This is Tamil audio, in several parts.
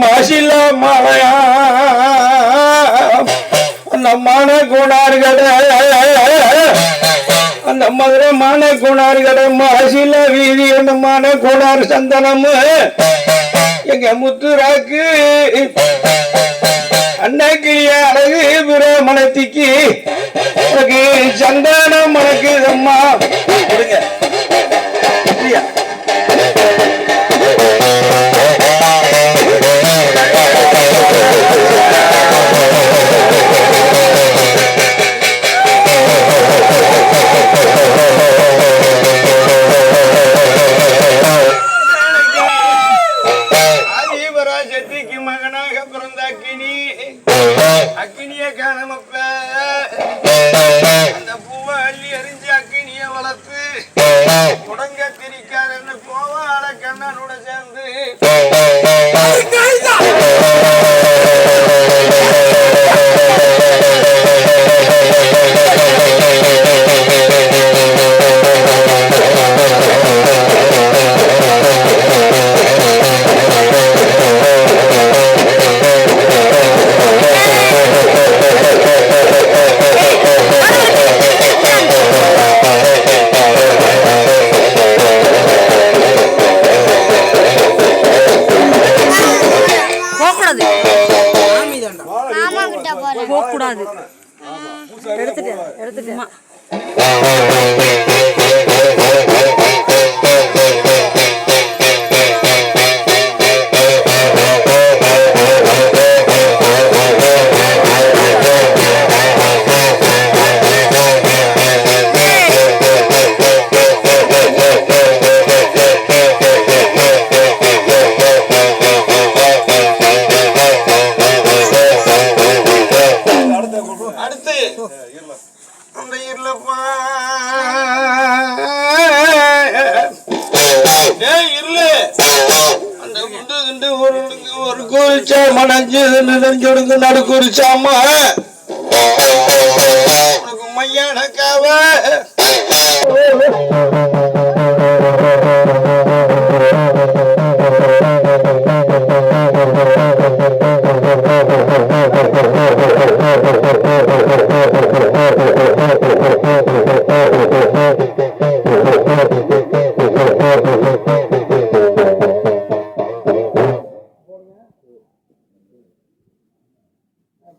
மாசில மழையா நம்மான குணார்களே அந்த மதுரை மான குணார்களே மாசில வீதி அந்த மான குணார் சந்தனம். எங்க முத்துராக்கு அண்ணாக்கிளிய அழகு பிரமணத்திக்கு உனக்கு சந்தானம் உனக்கு அம்மா கொடுங்க. அக்கினிய காணமப்ப. அந்த பூவை அள்ளி எறிஞ்சு அக்கினிய வளர்த்து குடங்க திரிக்காரன்னு கோவால கண்ணனோட சேர்ந்து மாமா கிட்ட போறேன். போகக்கூடாது. நடுக்குறிச்ச மணஞ்சு நெஞ்சொடுங்கு நடுக்குறிச்சாமா உனக்கு மையான காவ. Oh,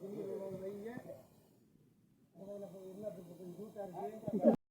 துணி வைங்க. அதில் எல்லாத்துக்கும் ஜூட்டாக இருக்குது